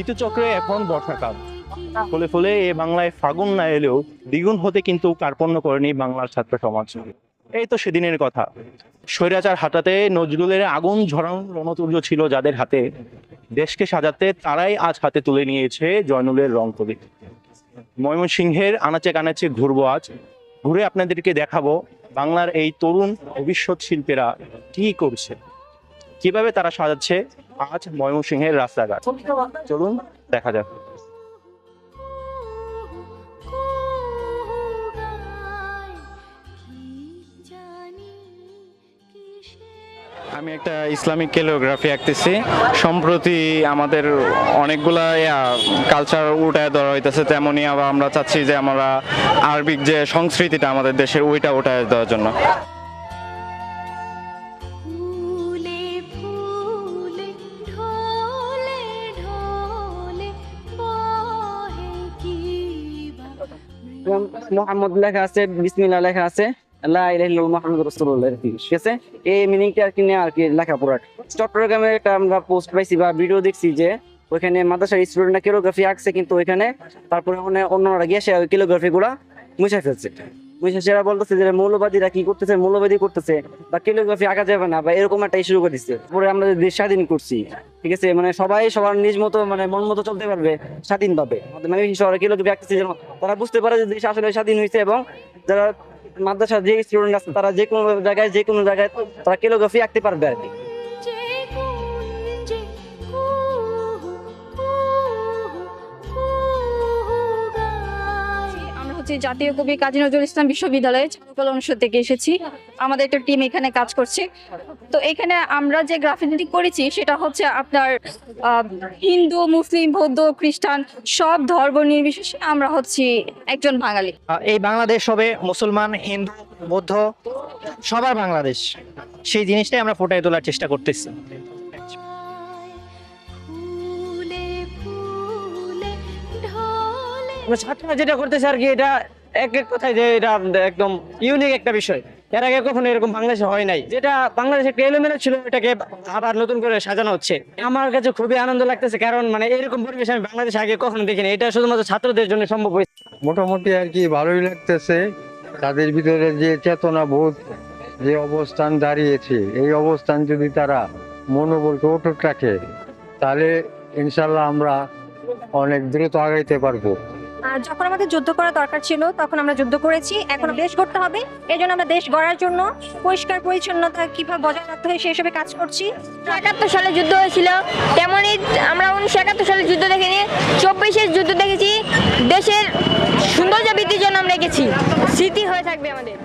ঋতুচক্রে এখন বর্ষাকাল ফলে ফলে এ বাংলায় ফাগুন না এলেও দ্বিগুণ হতে কিন্তু কার্পণ্য করেনি বাংলার ছাত্র সমাজ। এই তো সেদিনের কথা। স্বৈরাচার হাটাতে নজরুলের আগুন ঝরানো রণতুর্য ছিল যাদের হাতে। দেশকে সাজাতে তারাই আজ হাতে তুলে নিয়েছে জয়নুলের রং তুলি ময়মনসিংহের আনাচে কানাচে ঘুরবো আজ। ঘুরে আপনাদেরকে দেখাবো বাংলার এই তরুণ ভবিষ্যৎ শিল্পীরা কি করছে। কীভাবে তারা সাজাচ্ছে আজ ময়মনসিংহের রাস্তাঘাট। চলুন, দেখা যাক। আমি একটা ইসলামিক ক্যালিওগ্রাফি আঁকতেছি। সম্প্রতি আমাদের অনেকগুলা কালচার উঠায় ধরা হইতেছে তেমনই আবার আমরা চাচ্ছি যে আমরা আরবিক যে সংস্কৃতিটা আমাদের দেশের ওইটা উঠায় দেওয়ার জন্য। মোহাম্মদ লেখা আছে বিসমিল্লা লেখা আছে আর কি আর কি নিয়ে আর কি লেখা চট্টগ্রামে একটা আমরা পোস্ট পাইছি বা ভিডিও দেখছি যে, ওইখানে আঁকছে, কিন্তু ওইখানে তারপরে অন্যরা গিয়ে সে ওই ক্যালিগ্রাফি গুলা মুছে ফেলছে। সেরা বলতেছে যে মৌলবাদীরা কি করতেছে? মৌলবাদী করতেছে। বা ক্যালিগ্রাফি আঁকা যাবে না, বা এরকম একটা শুরু করে দিচ্ছে। পরে আমরা দেশ স্বাধীন করছি, ঠিক আছে? মানে সবাই সবার নিজ মতো মানে মন মতো চলতে পারবে স্বাধীন পাবে মানে শহরে ক্যালিগ্রাফি আঁকতেছে যেন তারা বুঝতে পারে যে দেশ আসলে স্বাধীন হয়েছে এবং যারা মাদ্রাসার যে স্টুডেন্ট আছে, তারা যে কোনো জায়গায়, যে কোনো জায়গায় তারা ক্যালিগ্রাফি আঁকতে পারবে আর কি। হচ্ছে জাতীয় কবি কাজী নজরুল ইসলাম বিশ্ববিদ্যালয়ে চারুকলা অনুষদ থেকে এসেছি। আমাদের একটা টিম এখানে কাজ করছে। তো এখানে আমরা যে গ্রাফিতি করেছি, সেটা হচ্ছে আপনার হিন্দু, মুসলিম, বৌদ্ধ, খ্রিস্টান, সব ধর্ম নির্বিশেষে আমরা হচ্ছি একজন বাঙালি। এই বাংলাদেশ হবে মুসলমান, হিন্দু, বৌদ্ধ, সবার বাংলাদেশ। সেই জিনিসটাই আমরা ফুটাই তোলার চেষ্টা করতেছি। ছাত্ররা যেটা করতেছে আর কি, এটা এক এক কথায় যে এটা একদম ইউনিক একটা বিষয়। এর আগে কখনো এরকম বাংলাদেশে হয় নাই। যেটা বাংলাদেশে একটা ছিল এটাকে আবার নতুন করে সাজানো হচ্ছে। আমার কাছে খুবই আনন্দ লাগতেছে, কারণ মানে এরকম পরিবেশ আমি বাংলাদেশে আগে কখনো দেখিনি। এটা শুধুমাত্র ছাত্রদের জন্য সম্ভব হয়েছে। মোটামুটি আর কি ভালোই লাগতেছে। তাদের ভিতরে যে চেতনা বোধ যে অবস্থান দাঁড়িয়েছে, এই অবস্থান যদি তারা মনোবলকে অটুট রাখে, তাহলে ইনশাল্লাহ আমরা অনেক দ্রুত আগাইতে পারব। যখন আমাদের যুদ্ধ করা দরকার ছিল, তখন আমরা যুদ্ধ করেছি। এখন দেশ গড়তে হবে। এই জন্য আমরা দেশ গড়ার জন্য পরিষ্কার পরিচ্ছন্নতা কীভাবে বজায় রাখতে হয় সেই কাজ করছি। একাত্তর সালে যুদ্ধ হয়েছিল। তেমনই আমরা উনিশশো একাত্তর সালে যুদ্ধ দেখিনি। চব্বিশের যুদ্ধ দেখেছি। দেশের সৌন্দর্য বৃদ্ধির জন্য আমরা গেছি। স্মৃতি হয়ে থাকবে আমাদের।